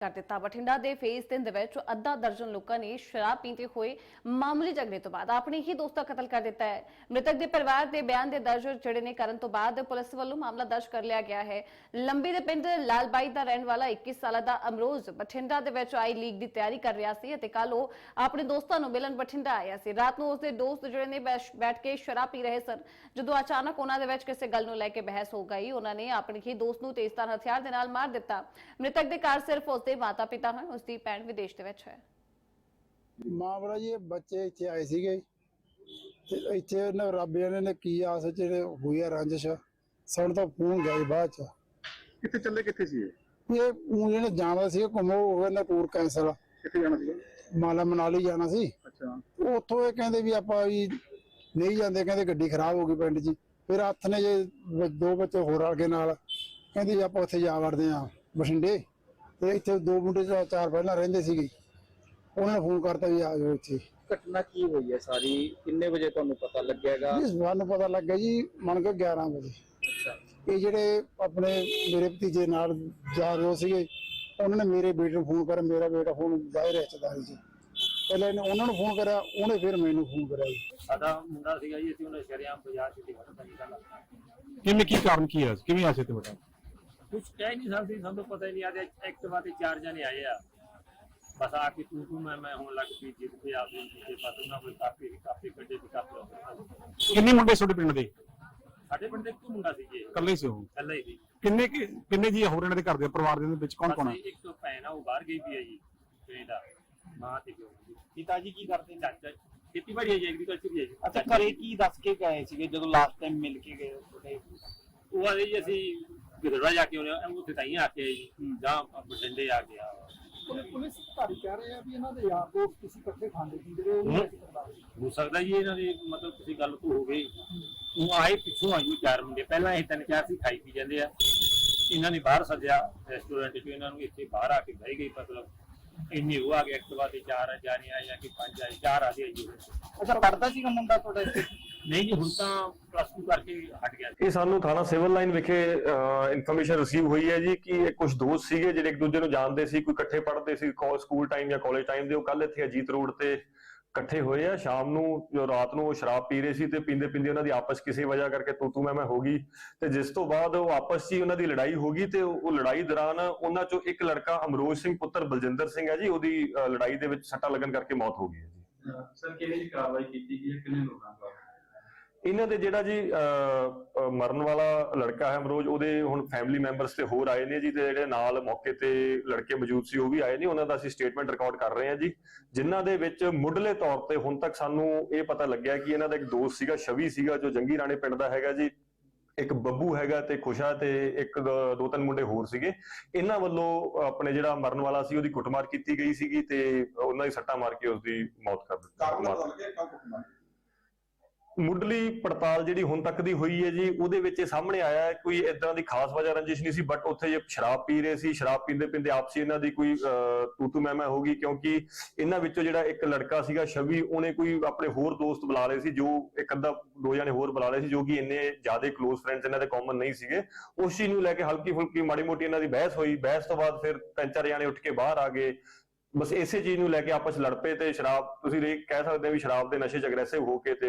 ਕਰ ਦਿੱਤਾ। ਬਠਿੰਡਾ ਦੇ ਫੇਸ 3 ਦੇ ਵਿੱਚ ਅੱਧਾ ਦਰਜਨ ਲੋਕਾਂ ਨੇ ਸ਼ਰਾਬ ਪੀਂਦੇ ਹੋਏ ਮਾਮੂਲੀ ਝਗੜੇ ਤੋਂ ਬਾਅਦ ਆਪਣੇ ਹੀ ਦੋਸਤ ਦਾ ਕਤਲ ਕਰ ਦਿੱਤਾ ਹੈ। ਮ੍ਰਿਤਕ ਦੇ ਪਰਿਵਾਰ ਦੇ ਬਿਆਨ ਦੇ ਦਰਜ ਜਿਹੜੇ ਨੇ ਕਰਨ ਤੋਂ ਬਾਅਦ ਪੁਲਿਸ ਵੱਲੋਂ ਮਾਮਲਾ ਦਰਜ ਕਰ ਲਿਆ ਗਿਆ ਹੈ। ਲੰਬੀ ਦੇ ਪਿੰਡ ਲਾਲਬਾਈ ਦਾ ਰਹਿਣ ਵਾਲਾ 21 ਸਾਲਾ ਦਾ ਅਮਰੋਜ਼ ਬਠਿੰਡਾ ਦੇ ਵਿੱਚ ਆਈ ਲੀਗ ਦੀ ਤਿਆਰੀ ਕਰ ਰਿਹਾ ਸੀ ਅਤੇ ਕੱਲ ਉਹ ਆਪਣੇ ਦੋਸਤਾਂ ਨੂੰ ਮਿਲਣ ਬਠਿੰਡਾ ਆਇਆ ਸੀ। ਰਾਤ ਨੂੰ ਉਸਦੇ ਦੋਸਤ ਜਿਹੜੇ ਨੇ ਬੈਸ਼- ਬੈਠ ਕੇ ਸ਼ਰਾਬ ਪੀ ਰਹੇ ਸਨ। ਜਦੋਂ ਅਚਾਨਕ ਉਹਨਾਂ ਦੇ ਵਿੱਚ ਕਿਸੇ ਗੱਲ ਨੂੰ ਲੈ ਕੇ ਬਹਿਸ ਹੋ ਗਈ, ਉਹਨਾਂ ਨੇ ਆਪਣੇ ਹੀ ਦੋਸਤ ਨੂੰ ਤੇਜ਼ਧਾਰ ਹਥਿਆਰ ਦੇ ਨਾਲ ਮਾਰ ਦਿੱਤਾ। ਮ੍ਰਿਤਕ ਦੇ ਘਰ ਸਿਰਫ ਉਸਦੇ ਮਾਤਾ-ਪਿਤਾ ਹਨ ਉਸਦੀ ਭੈਣ ਵਿਦੇਸ਼ ਦੇ ਵਿੱਚ ਹੈ। ਮਾਮਲਾ ਜੀ ਇਹ ਬੱਚੇ ਇੱਥੇ ਆਏ ਸੀਗੇ। ਤੇ ਇੱਥੇ ਇਹਨਾਂ ਰੱਬਿਆਂ ਨੇ ਕੀ ਆਸ ਚ ਹੋਈ ਆ ਰੰਜਿਸ਼? ਸਾਨੂੰ ਤਾਂ ਫੋਨ ਗਿਆ ਜੀ ਬਾਅਦ ਚ। ਕਿੱਥੇ ਚੱਲੇ ਕਿੱਥੇ ਸੀ ਇਹ? ਇਹ ਊਂ ਜਿਹੜੇ ਜਾਣਾ ਸੀ ਘੁੰਮੋ ਹੋ ਗਿਆ ਨਾ ਟੂਰ ਕੈਂਸਲ। ਕਿੱਥੇ ਜਾਣਾ ਸੀ ਮਾਲਾ ਮਨਾਲੀ ਜਾਣਾ ਸੀ। ਅੱਛਾ। ਉਹ ਉੱਥੋਂ ਇਹ ਕਹਿੰਦੇ ਵੀ ਆਪਾਂ ਵੀ ਨਹੀਂ ਜਾਂਦੇ ਕਹਿੰਦੇ ਗੱਡੀ ਖਰਾਬ ਹੋ ਗਈ ਪਿੰਡ 'ਚ। ਫਿਰ ਹੱਥ ਨੇ ਜੇ ਦੋ ਬੱਚੇ ਹੋਰ ਆ ਕੇ ਨਾਲ ਕਹਿੰਦੇ ਆਪਾਂ ਉੱਥੇ ਜਾ ਵੜਦੇ ਆ ਬਠਿੰਡੇ? ਤੇ ਇੱਥੇ ਦੋ ਮੁੰਡੇ ਚਾ- ਚਾਰ ਪਹਿਲਾਂ ਰਹਿੰਦੇ ਸੀਗੇ। ਉਹਨਾਂ ਨੇ ਫੋਨ ਕਰਤਾ ਵੀ ਆ ਜਾਓ ਇੱਥੇ। ਘਟਨਾ ਕੀ ਹੋਈ ਹੈ ਸਾਰੀ? ਕਿੰਨੇ ਵਜੇ ਤੁਹਾਨੂੰ ਪਤਾ ਲੱਗਿਆਗਾ? ਜੀ ਸਾਨੂੰ ਪਤਾ ਲੱਗਾ ਜੀ ਮੰਨ ਕੇ 11 ਵਜੇ। ਅੱਛਾ। ਇਹ ਜਿਹੜੇ ਆਪਣੇ ਮੇਰੇ ਭਤੀਜੇ ਨਾਲ ਜਾ ਰਹੇ ਸੀਗੇ ਉਹਨਾਂ ਨੇ ਮੇਰੇ ਬੇਟੇ ਨੂੰ ਫੋਨ ਕਰਿਆ ਮੇਰਾ ਬੇਟਾ ਫੋਨ ਬਾਹਰ ਰਿਸ਼ਤੇਦਾਰੀ 'ਚ। ਪਹਿਲਾਂ ਇਹਨੇ ਉਹਨਾਂ ਨੂੰ ਫੋਨ ਕਰਿਆ ਉਹਨੇ ਫਿਰ ਮੈਨੂੰ ਫੋਨ ਕਰਿਆ ਜੀ। ਸਾਡਾ ਮੁੰਡਾ ਸੀਗਾ ਜੀ ਅਸੀਂ ਉਹਨੇ ਸ਼ਰਿਆਮ ਬਾਜ਼ਾਰ ਚ ਦੇਖਿਆ ਜੀ ਗੱਲ। ਕਿਵੇਂ ਕੀ ਕਾਰਨ ਕੀ ਹੈ? ਕਿਵੇਂ ਆਸੇ ਤੇ ਬਟਾ ਕੁਝ ਕਹਿ ਨਹੀਂ ਸਕਦੇ ਸਾਨੂੰ ਤਾਂ ਪਤਾ ਹੀ ਨਹੀਂ ਆਦੇ ਐਕਟਿਵਾ ਤੇ ਚਾਰ ਜਣੇ ਆਏ ਆ। ਬਸ ਆ ਕੇ ਤੂੰ ਤੂੰ ਮੈਂ ਮੈਂ ਹੋਣ ਲੱਗ ਪਈ ਜਿੱਦ ਤੇ ਆ ਗਈ ਤੇ ਪਤਾ ਨਾ ਕੋਈ ਕਾਫੀ ਕਾਫੀ ਕੱਢੇ ਦੀ ਕਾਫੀ ਕਿੰਨੇ ਮੁੰਡੇ ਤੁਹਾਡੇ ਪਿੰਡ ਦੇ? ਸਾਡੇ ਪਿੰਡ ਦੇ ਇੱਕ ਮੁੰਡਾ ਸੀ ਜੀ। ਇਕੱਲੇ ਸੀ ਉਹ? ਕੱਲਾ ਹੀ ਸੀ। ਕਿੰਨੇ ਕਿੰਨੇ ਜੀ ਹੋਰ ਇਹਨਾਂ ਦੇ ਘਰ ਦੇ ਪਰਿਵਾਰ ਦੇ ਵਿੱਚ ਕੌਣ ਕੌਣ ਹੈ ਇੱਕ ਤੋਂ ਭੈਣ ਆ ਉਹ ਬਾਹਰ ਗਈ ਵੀ ਹੈ ਜੀ ਕੈਨੇਡਾ ਮਾਂ ਤੇ ਪਿਓ ਜੀ। ਪਿਤਾ ਜੀ ਕੀ ਕਰਦੇ? ਨੇ ਚਾਚਾ ਖੇਤੀਬਾੜੀ ਹੈ ਜੀ ਐਗਰੀਕਲਚਰ ਹੈ ਜੀ। ਅੱਛਾ ਘਰੇ ਕੀ ਦੱਸ ਕੇ ਗਏ ਸੀਗੇ ਜਦੋਂ ਲਾਸਟ ਟਾਈਮ ਮਿਲ ਕੇ ਗਏ ਤੁਹਾਡੇ ਉਹ ਆਦੇ ਜੀ ਅਸੀਂ ਗਿੱਦੜਵਾ ਜਾ ਕੇ ਉਹਨੇ ਉੱਥੇ ਤਾਈਂ ਆ ਕੇ ਜੀ ਜਾਂ ਬਠਿੰਡੇ ਆ ਗਿਆ ਪੁਲਿਸ ਅਧਿਕਾਰੀ ਕਹਿ ਰਹੇ ਆ ਵੀ ਇਹਨਾਂ ਦੇ ਯਾਰ ਦੋਸਤ ਕਿਸੇ ਇਕੱਠੇ ਖਾਂਦੇ ਪੀਂਦੇ ਰਹੇ ਹੂੰ। ਹੋ ਸਕਦਾ ਜੀ ਇਹਨਾਂ ਦੀ ਮਤਲਬ ਕਿਸੇ ਗੱਲ ਤੋਂ ਹੋ। ਗਈ ਉਹ ਆਏ ਪਿੱਛੋਂ ਆਈ ਚਾਰ ਮੁੰਡੇ। ਪਹਿਲਾਂ ਇਹ ਤਿੰਨ ਚਾਰ ਸੀ ਖਾਈ ਪੀ ਜਾਂਦੇ ਆ। ਇਹਨਾਂ ਨੇ ਬਾਹਰ ਸੱਜਿਆ ਰੈਸਟੋਰੈਂਟ 'ਚ ਇਹਨਾਂ ਨੂੰ ਇੱਥੇ ਬਾਹਰ ਆ ਕੇ ਬਹਿ ਗਈ ਮਤਲਬ ਇੰਨੀ ਉਹ ਆ ਗਿਆ ਇੱਕ ਤੋਂ ਚਾਰ ਜਾਣੇ ਆਏ ਜਾਂ ਕਿ ਪੰਜ ਆਏ ਚਾਰ ਆ ਗਏ ਜੀ। ਅੱਛਾ ਪੜਦਾ ਸੀਗਾ ਮੁੰਡਾ ਤੁਹਾਡਾ ਇੱਥੇ? ਨਹੀਂ ਜੀ ਹੁਣ ਤਾਂ ਪਲੱਸ 2 ਕਰਕੇ ਹਟ ਗਿਆ ਇਹ ਸਾਨੂੰ ਥਾਣਾ ਸਿਵਲ ਲਾਈਨ ਵਿਖੇ ਇਨਫੋਰਮੇਸ਼ਨ ਰਿਸੀਵ ਹੋਈ ਹੈ ਜੀ ਕਿ ਕੁਝ ਦੋਸਤ ਸੀਗੇ ਜਿਹੜੇ ਇੱਕ ਦੂਜੇ ਨੂੰ ਜਾਣਦੇ ਸੀ ਕੋਈ ਇਕੱਠੇ ਪੜ੍ਹਦੇ ਸੀ ਸਕੂਲ ਟਾਈਮ ਜਾਂ ਕਾਲਜ ਟਾਈਮ ਦੇ ਉਹ ਕੱਲ ਇੱਥੇ ਅਜੀਤ ਰੋਡ ਤੇ ਇਕੱਠੇ ਹੋਏ ਆ। ਸ਼ਾਮ ਨੂੰ ਜੋ ਰਾਤ ਨੂੰ ਉਹ ਸ਼ਰਾਬ ਪੀ ਰਹੇ ਸੀ ਤੇ ਪੀਂਦੇ ਪੀਂਦੇ ਉਹਨਾਂ ਦੀ ਆਪਸ ਕਿਸੇ ਵਜ੍ਹਾ ਕਰਕੇ ਤੂੰ ਤੂੰ ਮੈਂ ਮੈਂ ਹੋ ਗਈ। ਤੇ ਜਿਸ ਤੋਂ ਬਾਅਦ ਉਹ ਆਪਸ 'ਚ ਹੀ ਉਹਨਾਂ ਦੀ ਲੜਾਈ ਹੋ ਗਈ ਤੇ ਉਹ ਲੜਾਈ ਦੌਰਾਨ ਉਹਨਾਂ ਚੋਂ ਇੱਕ ਲੜਕਾ ਅਮਰੋਜ ਸਿੰਘ ਪੁੱਤਰ ਬਲਜਿੰਦਰ ਸਿੰਘ ਹੈ ਜੀ ਉਹਦੀ ਲੜਾਈ ਦੇ ਵਿੱਚ ਸੱਟਾ ਲੱਗਣ ਕਰਕੇ ਮੌਤ ਹੋ ਗਈ ਹੈ ਜੀ। ਸਰ ਕਿਹੜੀ ਕਾਰਵਾਈ ਕੀਤੀ ਗਈ ਹੈ? ਕਿੰਨੇ ਲੋਕਾਂ ਦਾ ਇਹਨਾਂ ਦੇ ਜਿਹੜਾ ਜੀ ਮਰਨ ਵਾਲਾ ਲੜਕਾ ਹੈ ਅਮਰੋਜ, ਉਹਦੇ ਹੁਣ ਫੈਮਿਲੀ ਮੈਂਬਰਸ ਤੇ ਹੋਰ ਆਏ ਨੇ ਜੀ, ਤੇ ਜਿਹੜੇ ਨਾਲ ਮੌਕੇ ਤੇ ਲੜਕੇ ਮੌਜੂਦ ਸੀ, ਉਹ ਵੀ ਆਏ ਨੇ। ਉਹਨਾਂ ਦਾ ਅਸੀਂ ਸਟੇਟਮੈਂਟ ਰਿਕਾਰਡ ਕਰ ਰਹੇ ਹਾਂ ਜੀ, ਜਿਨ੍ਹਾਂ ਦੇ ਵਿੱਚ ਮੁੱਢਲੇ ਤੌਰ ਤੇ ਹੁਣ ਤੱਕ ਸਾਨੂੰ ਇਹ ਪਤਾ ਲੱਗਿਆ ਕਿ ਇਹਨਾਂ ਦਾ ਇੱਕ ਦੋਸਤ ਸੀਗਾ, ਸ਼ਵੀ ਸੀਗਾ, ਜੋ ਜੰਗੀ ਰਾਣੇ ਪਿੰਡ ਦਾ ਹੈਗਾ ਜੀ, ਇੱਕ ਬੱਬੂ ਹੈਗਾ ਤੇ ਖੁਸ਼ਾ ਤੇ ਇੱਕ ਦੋ ਤਿੰਨ ਮੁੰਡੇ ਹੋਰ ਸੀਗੇ। ਇਹਨਾਂ ਵੱਲੋਂ ਆਪਣੇ ਜਿਹੜਾ ਮਰਨ ਵਾਲਾ ਸੀ, ਉਹਦੀ ਕੁੱਟਮਾਰ ਕੀਤੀ ਗਈ ਸੀਗੀ ਤੇ ਉਹਨਾਂ ਦੀ ਸੱਟਾਂ ਮਾਰ ਕੇ ਉਸਦੀ ਮੌਤ ਕਰ ਦਿੱਤੀ। ਮੁੱਢਲੀ ਪੜਤਾਲ ਜਿਹੜੀ ਹੁਣ ਤੱਕ ਦੀ ਹੋਈ ਹੈ ਜੀ, ਉਹਦੇ ਵਿੱਚ ਇਹ ਸਾਹਮਣੇ ਆਇਆ ਹੈ ਕੋਈ ਇਦਾਂ ਦੀ ਖਾਸ ਵਜ੍ਹਾ ਰੰਜਿਸ਼ ਨਹੀਂ ਸੀ ਬਟ ਉੱਥੇ ਜੇ ਸ਼ਰਾਬ ਪੀ ਰਹੇ ਸੀ, ਸ਼ਰਾਬ ਪੀਂਦੇ ਪੀਂਦੇ ਆਪਸੀ ਇਹਨਾਂ ਦੀ ਕੋਈ ਤੂ ਤੂ ਹੋ ਗਈ, ਕਿਉਂਕਿ ਇਹਨਾਂ ਵਿੱਚੋਂ ਜਿਹੜਾ ਇੱਕ ਲੜਕਾ ਸੀਗਾ ਸ਼ਵੀ, ਉਹਨੇ ਕੋਈ ਆਪਣੇ ਹੋਰ ਦੋਸਤ ਬੁਲਾ ਲਏ ਸੀ, ਜੋ ਇੱਕ ਅੱਧਾ, ਦੋ ਜਣੇ ਹੋਰ ਬੁਲਾ ਲਏ ਸੀ, ਜੋ ਕਿ ਇੰਨੇ ਜ਼ਿਆਦਾ ਕਲੋਜ ਫਰੈਂਡਸ ਇਹਨਾਂ ਦੇ ਕਾਮਨ ਨਹੀਂ ਸੀਗੇ। ਉਸ ਚੀਜ਼ ਨੂੰ ਲੈ ਕੇ ਹਲਕੀ ਫੁਲਕੀ ਮਾੜੀ ਮੋਟੀ ਇਹਨਾਂ ਦੀ ਬਹਿਸ ਹੋਈ। ਬਹਿਸ ਤੋਂ ਬਾਅਦ ਫਿਰ ਤਿੰਨ ਚਾਰ ਜਣੇ ਉੱਠ ਕੇ ਬਾਹਰ ਆ ਗਏ। ਬਸ ਇਸੇ ਚੀਜ਼ ਨੂੰ ਲੈ ਕੇ ਆਪਸ ਲੜ ਪਏ ਤੇ ਸ਼ਰਾਬ, ਤੁਸੀਂ ਇਹ ਕਹਿ ਸਕਦੇ ਹੋ ਵੀ ਸ਼ਰਾਬ ਦੇ ਨਸ਼ੇ 'ਚ ਅਗਰੈਸਿਵ ਹੋ ਕੇ ਤੇ